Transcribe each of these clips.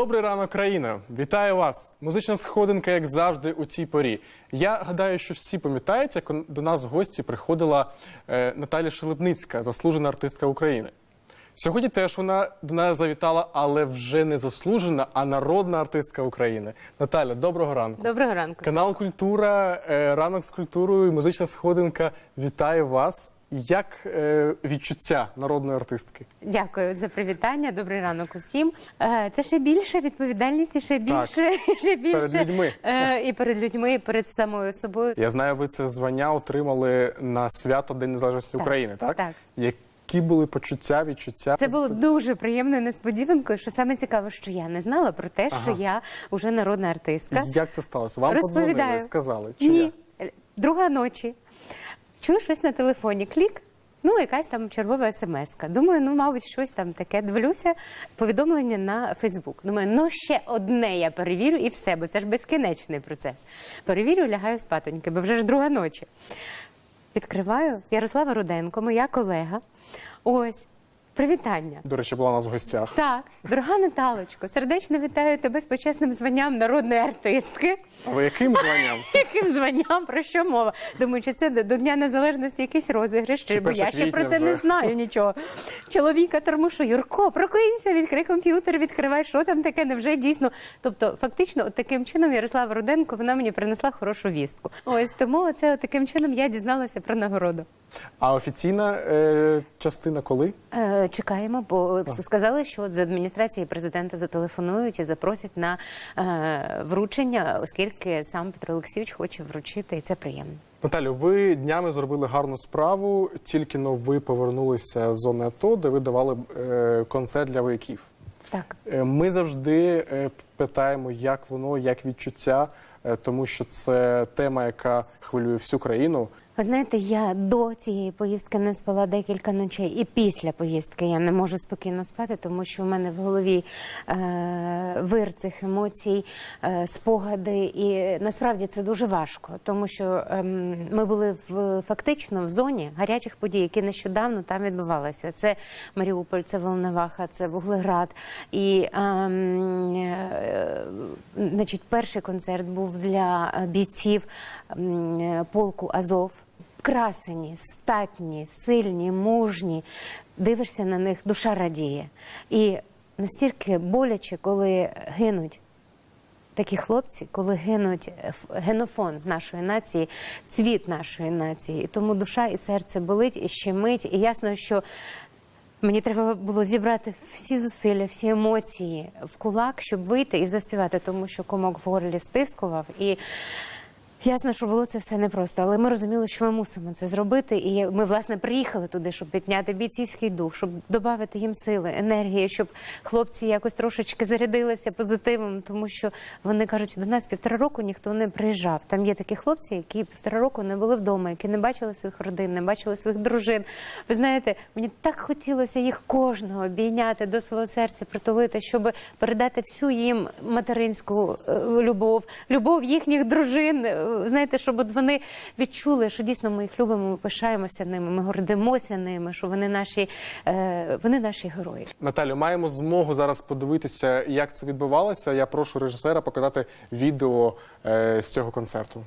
Добрий ранок, країна! Вітаю вас! Музична сходинка, як завжди, у цій порі. Я гадаю, що всі пам'ятають, як до нас в гості приходила е, Наталя Шелепницька, заслужена артистка України. Сьогодні теж вона до нас завітала, але вже не заслужена, а народна артистка України. Наталя, доброго ранку. Доброго ранку. Канал Культура, е, ранок з культурою, музична сходинка. Вітаю вас. Як е, відчуття народної артистки? Дякую за привітання. Добрий ранок усім. Е, Це ще більше відповідальність, і ще більше, ще більше Перед людьми. е, і перед людьми, і перед самою собою. Я знаю, ви це звання отримали на свято День Незалежності Так, України, так? так. Які були почуття, відчуття? Це було дуже приємною несподіванкою. Що саме цікаво, що я не знала про те, що я вже народна артистка. Як це сталося? Вам подзвонили, сказали? Чи Ні, як? друга ночі. Чую щось на телефоні. Клік. Ну, якась там чергова смс-ка. Думаю, ну, мабуть, щось там таке. Дивлюся, повідомлення на Фейсбук. Думаю, ну ще одне я перевірю і все, бо це ж безкінечний процес. Перевірю, лягаю спатоньки, бо вже ж друга ночі. Відкриваю Ярослава Руденко, моя колега. Ось, привітання. До речі, була у нас в гостях. Так, дорога Наталочко, сердечно вітаю тебе з почесним званням народної артистки. А ви яким званням? Яким званням про що мова? Думаю, чи це до Дня Незалежності якийсь розіграш, чи, Чи бо я 1 ще про квітня це не вже? знаю нічого. Чоловіка тормошу, Юрко, прокинься, відкрий комп'ютер, відкривай, що там таке, невже дійсно. Тобто, фактично, от таким чином Ярослава Руденко вона мені принесла хорошу вістку. Ось тому це от таким чином я дізналася про нагороду. А офіційна е, частина коли? Е, чекаємо, бо сказали, що от з адміністрації президента зателефонують і запросять на е, вручення, оскільки сам Петро Олексійович хоче вручити, і це приємно. Наталю, ви днями зробили гарну справу. Тільки но ви повернулися з зони АТО, де ви давали е, концерт для вояків. Так. Е, Ми завжди е, питаємо, як воно, як відчуття, е, тому що це тема, яка хвилює всю країну. Ви знаєте, я до цієї поїздки не спала декілька ночей, і після поїздки я не можу спокійно спати, тому що в мене в голові е, вир цих емоцій, е, спогади. І насправді це дуже важко, тому що ем, ми були в фактично в зоні гарячих подій, які нещодавно там відбувалися. Це Маріуполь, це Волноваха, це Вуглеград. І ем, е, значить, перший концерт був для е, бійців е, полку Азов. Красені, статні, сильні, мужні. Дивишся на них, душа радіє. І настільки боляче, коли гинуть такі хлопці, коли гинуть е, генофонд нашої нації, цвіт нашої нації. І тому душа і серце болить і щемить. І ясно, що мені треба було зібрати всі зусилля, всі емоції в кулак, щоб вийти і заспівати, тому що комок в горлі стискував. І Ясно, що було це все непросто, але ми розуміли, що ми мусимо це зробити. І ми, власне, приїхали туди, щоб підняти бійцівський дух, щоб додати їм сили, енергії, щоб хлопці якось трошечки зарядилися позитивом, тому що вони кажуть, до нас півтора року ніхто не приїжджав. Там є такі хлопці, які півтора року не були вдома, які не бачили своїх родин, не бачили своїх дружин. Ви знаєте, мені так хотілося їх кожного обійняти до свого серця, притулити, щоб передати всю їм материнську е, любов, любов їхніх дружин. Знаєте, щоб от вони відчули, що дійсно ми їх любимо, ми пишаємося ними, ми гордимося ними, що вони наші, е, вони наші герої. Наталю, маємо змогу зараз подивитися, як це відбувалося. Я прошу режисера показати відео е, з цього концерту.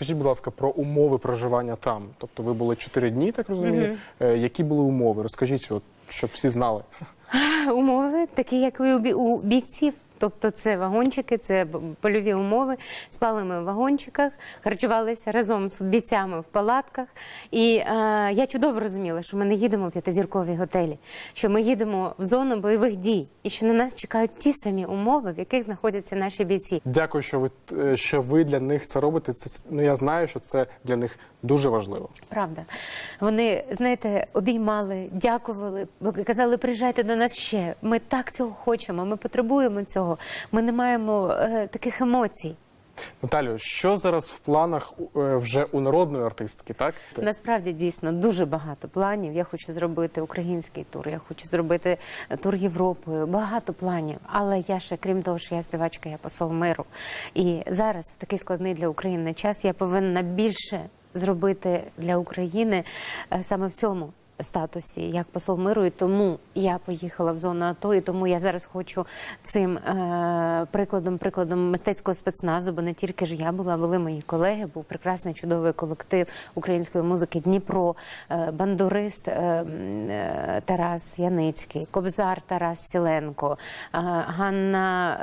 Розкажіть, будь ласка, про умови проживання там. Тобто ви були чотири дні, так розумію. Е, які були умови? Розкажіть, от, щоб всі знали. Умови такі, як і у у бійців. Тобто це вагончики, це польові умови. Спали ми в вагончиках, харчувалися разом з бійцями в палатках. І е, я чудово розуміла, що ми не їдемо в п'ятизіркові готелі, що ми їдемо в зону бойових дій, і що на нас чекають ті самі умови, в яких знаходяться наші бійці. Дякую, що ви е, що ви для них це робите. Це ну я знаю, що це для них дуже важливо. Правда, вони знаєте, обіймали, дякували, казали, приїжджайте до нас ще. Ми так цього хочемо. Ми потребуємо цього. Ми не маємо е, таких емоцій. Наталю, що зараз в планах е, вже у народної артистки? Так Насправді дійсно дуже багато планів. Я хочу зробити український тур, я хочу зробити е, тур Європою. Багато планів. Але я ще, крім того, що я співачка, я посол миру. І зараз, в такий складний для України час, я повинна більше зробити для України е, саме в цьому. Статусі як посол миру, і тому я поїхала в зону АТО, і тому я зараз хочу цим е, прикладом, прикладом мистецького спецназу, бо не тільки ж я була, були мої колеги, був прекрасний чудовий колектив української музики Дніпро, е, бандурист е, е, Тарас Яницький, Кобзар Тарас Сіленко, е, Ганна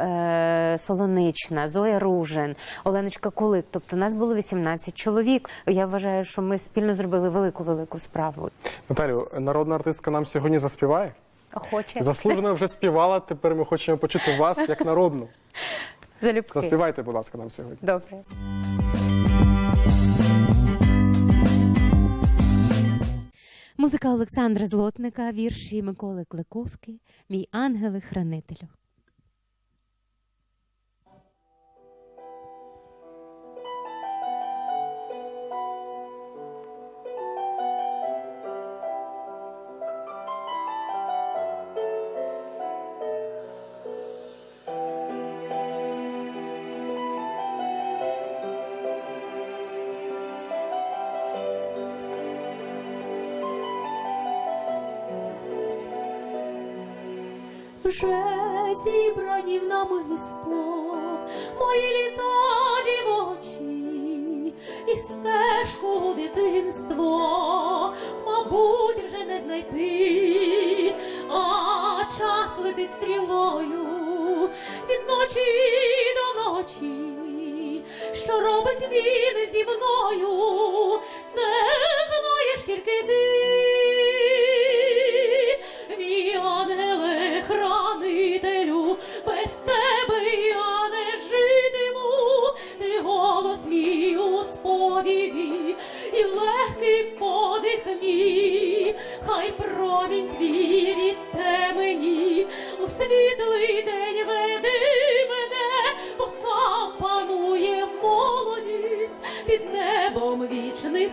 е, Солонична, Зоя Ружин, Оленочка Кулик. Тобто нас було 18 чоловік. Я вважаю, що ми спільно зробили велику велику справу. Наталю, народна артистка нам сьогодні заспіває. Охоче Заслужено вже співала. Тепер ми хочемо почути вас як народну. залюбки. Заспівайте, будь ласка, нам сьогодні. Добре. Музика Олександра Злотника, вірші Миколи Кликовки, Мій ангели-хранителю. Вже зібрані в намисто. Мої літа дівочі, і стежку дитинство, мабуть, вже не знайти, а час летить стрілою від ночі до ночі, що робить він зі мною, це знаєш тільки ти.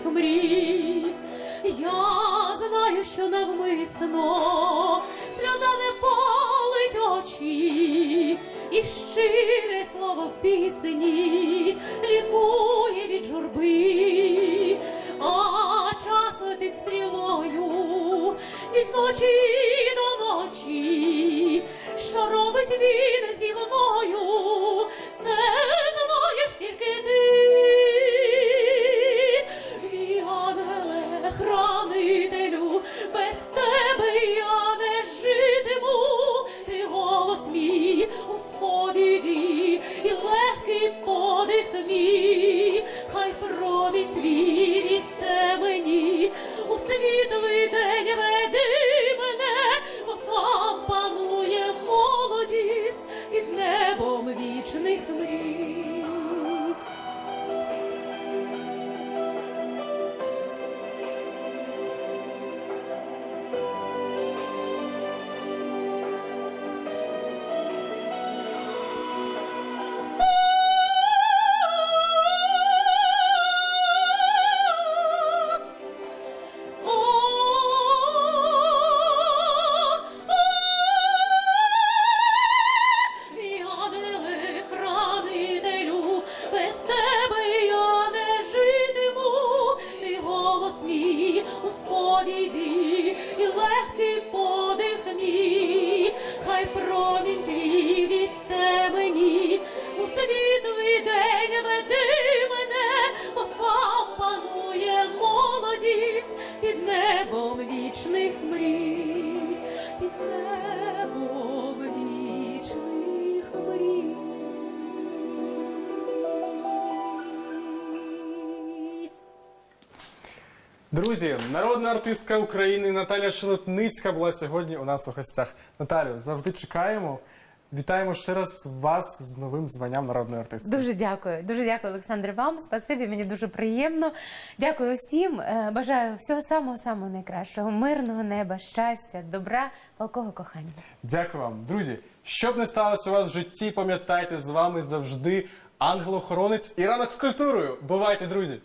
Мрій. Я знаю, що навмисно сльоза не палить очі, і щире слово в пісні лікує від журби, provinti Друзі, народна артистка України Наталя Шелепницька була сьогодні у нас у гостях. Наталю, завжди чекаємо. Вітаємо ще раз вас з новим званням народної артистки. Дуже дякую. Дуже дякую, Олександре, вам. Спасибі, мені дуже приємно. Дякую всім. Е, Бажаю всього самого самого найкращого, мирного неба, щастя, добра, палкого кохання. Дякую вам, друзі. Що б не сталося у вас в житті, пам'ятайте з вами завжди ангел-охоронець і ранок з культурою. Бувайте, друзі!